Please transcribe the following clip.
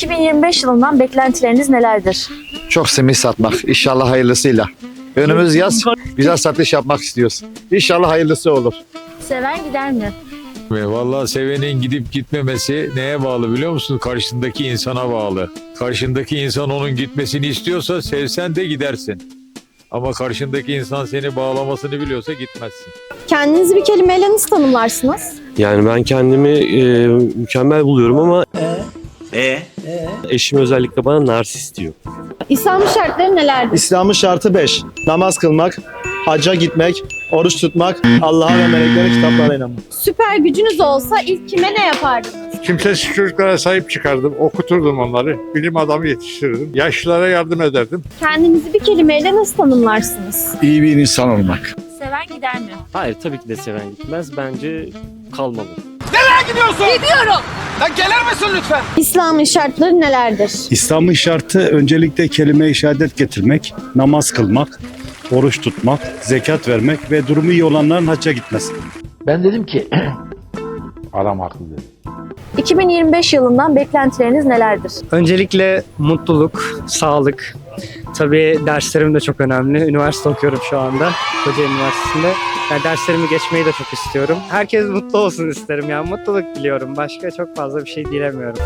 2025 yılından beklentileriniz nelerdir? Çok simit satmak. İnşallah hayırlısıyla. Önümüz yaz. Güzel satış yapmak istiyoruz. İnşallah hayırlısı olur. Seven gider mi? Ve vallahi sevenin gidip gitmemesi neye bağlı biliyor musun? Karşındaki insana bağlı. Karşındaki insan onun gitmesini istiyorsa sevsen de gidersin. Ama karşındaki insan seni bağlamasını biliyorsa gitmezsin. Kendinizi bir kelimeyle nasıl tanımlarsınız? Yani ben kendimi e, mükemmel buluyorum ama eşim özellikle bana narsist diyor. İslam'ın şartları nelerdir? İslam'ın şartı 5. Namaz kılmak, hacca gitmek, oruç tutmak, Allah'a ve meleklerin kitaplarına inanmak. Süper gücünüz olsa ilk kime ne yapardınız? Kimsesiz çocuklara sahip çıkardım, okuturdum onları, bilim adamı yetiştirirdim, yaşlılara yardım ederdim. Kendinizi bir kelimeyle nasıl tanımlarsınız? İyi bir insan olmak. Seven gider mi? Hayır tabii ki de seven gitmez. Bence kalmalı. İslam'ın şartları nelerdir? İslam'ın şartı öncelikle kelime-i şehadet getirmek, namaz kılmak, oruç tutmak, zekat vermek ve durumu iyi olanların hacca gitmesi. Ben dedim ki adam haklı dedi. 2025 yılından beklentileriniz nelerdir? Öncelikle mutluluk, sağlık. Tabii derslerim de çok önemli. Üniversite okuyorum şu anda. Kocaeli Üniversitesi'nde. Yani derslerimi geçmeyi de çok istiyorum. Herkes mutlu olsun isterim. Yani mutluluk diliyorum. Başka çok fazla bir şey dilemiyorum.